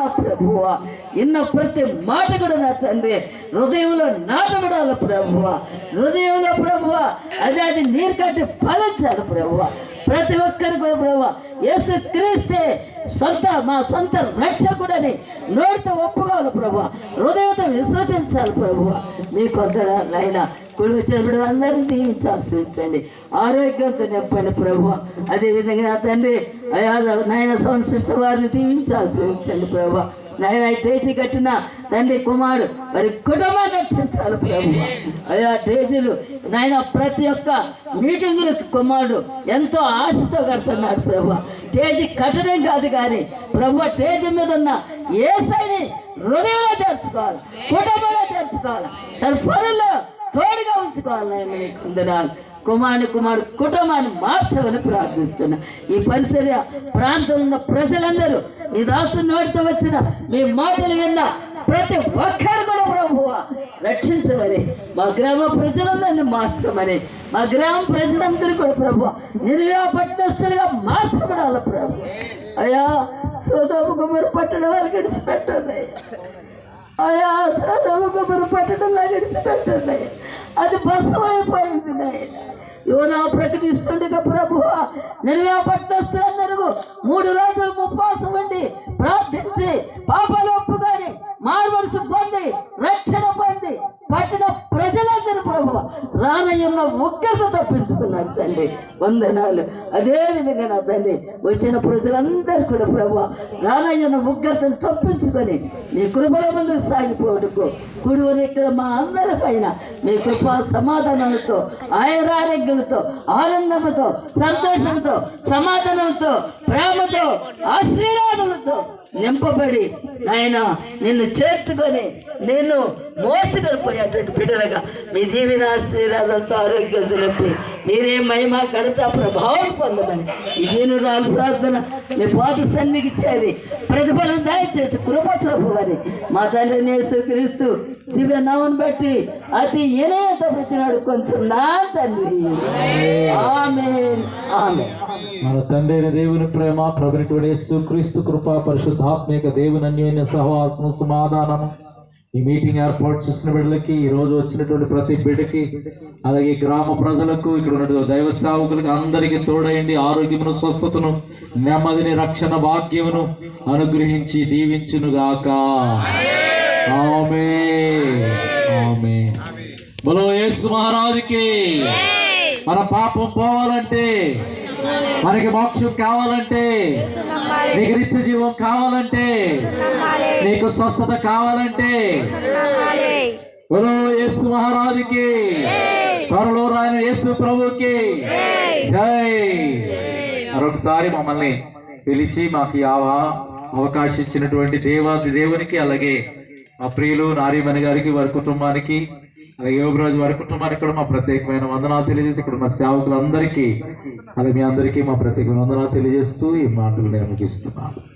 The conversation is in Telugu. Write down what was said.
నా ప్రభువ ఇన్న ప్రతి మాట కూడా నా తండ్రి హృదయంలో నాటబడాలి ప్రభువ. హృదయంలో ప్రభువ అది అది నీరు కట్టి ఫలించాలి ప్రభువ. ప్రతి ఒక్కరు కూడా ప్రభు యేసు క్రీస్తే సొంత మా సొంత రక్షకుడని నోటితో ఒప్పుకోవాలి ప్రభు హృదయంతో విశ్వసించాలి ప్రభు మీ కొద్దిగా నాయన కుడి వచ్చినప్పుడు అందరినీ ఆశ్రయించండి ఆరోగ్యంతో నింపండి ప్రభు. అదేవిధంగా నా తండ్రి అయా నాయన సంశిష్ట వారిని దీవించాల్సించండి ప్రభు. నాయన తేజీ కట్టిన తండ్రి కుమారుడు మరి కుటుంబాన్ని రక్షించాలి ప్రభు. అయ్యా తేజీలు నాయన ప్రతి ఒక్క మీటింగులకు కుమారుడు ఎంతో ఆశతో కడుతున్నాడు ప్రభు. తేజీ కట్టడం కాదు కానీ ప్రభు తేజీ మీద ఉన్న ఏ సైని హృదయంలో చేర్చుకోవాలి కుటుంబంలో చేర్చుకోవాలి తన పనుల్లో తోడుగా ఉంచుకోవాలని నాయన నీకు వందనాలు కుమారుని కుమారుడు కుటుంబాన్ని మార్చమని ప్రార్థిస్తున్నా. ఈ పరిసర ప్రాంతంలో ఉన్న ప్రజలందరూ నీ దాసు నోటితో వచ్చిన మీ మాటలు విన్న ప్రతి ఒక్కరు కూడా ప్రభువ రక్షించమని. మా గ్రామ ప్రజలందరినీ మార్చమని. మా గ్రామ ప్రజలందరూ కూడా ప్రభు నిర్వా పట్టణస్తులుగా మార్చబడాలి ప్రభు అయ్యా సోదోమ కుమారు పట్టడం వాళ్ళు గడిచిపెట్టదు అయ్యా సోదోమ కుమారు పట్టడంలో గడిచిపెట్టదు అది భస్మైపోయింది నాయన యోనా ప్రకటిస్తుండగా ప్రభువ నిర్వ్యాపట్నస్తులందరూ మూడు రోజులు రానయ్యున్న ఉగ్రత తప్పించుకున్నారు తండ్రి. వందనాలు. అదేవిధంగా నా తండ్రి వచ్చిన ప్రజలందరూ కూడా ప్రభు రానయ్యున్న ఉగ్రతను తప్పించుకొని నీ కృపల ముందు సాగిపోవటకు కుడివని ఇక్కడ మా అందరి పైన మీ కృపా సమాధానాలతో ఆయురారోగ్యంతో ఆనందంతో సంతోషంతో సమాధానంతో ప్రేమతో ఆశ్రయ నింపబడి నాయన నిన్ను చేర్చుకొని నిన్ను మోసుకొని బిడ్డలుగా మీ దీవిన ఆశీర్వాదంతో ఆరోగ్యం నింపి మీరే మహిమ గడత ప్రభావం పొందమని ఇది రాను ప్రార్థన మీ పాత సన్నిధికి ఇచ్చేది ప్రతిఫలం దయచేసి కృప చూపమని మా తండ్రిని యేసుక్రీస్తు దివ్య నామను బట్టి అతి ఏనేత పెట్టినాడు కొంచెం నా తండ్రి. మన తండ్రి అయిన దేవుని ప్రేమ ప్రభుత్వ యేసు క్రీస్తు కృప పరిశుద్ధాత్మిక దేవుని అన్యోన్య సహవాసము సమాధానము ఈ మీటింగ్ ఏర్పాటు చేసిన బిడ్డలకి ఈ రోజు వచ్చినటువంటి ప్రతి బిడ్డకి అలాగే గ్రామ ప్రజలకు ఇక్కడ ఉన్న దైవ సేవకులకు అందరికీ తోడయండి ఆరోగ్యమును స్వస్థతను నెమ్మదిని రక్షణ భాగ్యమును అనుగ్రహించి దీవించునుగాక. ఆమె ఆమె బలో యేసు మహారాజుకి. మన పాపం పోవాలంటే మనకి మోక్షం కావాలంటే నీకు నిత్య జీవం కావాలంటే నీకు స్వస్థత కావాలంటే యేసు మహారాజుకి త్వరలో రాని యేసు ప్రభుకి జై. మరొకసారి మమ్మల్ని పిలిచి మాకు ఈ అవకాశం ఇచ్చినటువంటి దేవాది దేవునికి అలాగే మా ప్రియులు నారీమణి గారికి వారి కుటుంబానికి యోగరాజు వారి కుటుంబానికి కూడా మా ప్రత్యేకమైన వందనాలు తెలియజేసి ఇక్కడ మా సేవకులందరికీ అలాగే మీ అందరికీ మా ప్రత్యేకమైన వందనాలు తెలియజేస్తూ ఈ మాటలు నేను ముగిస్తున్నాను.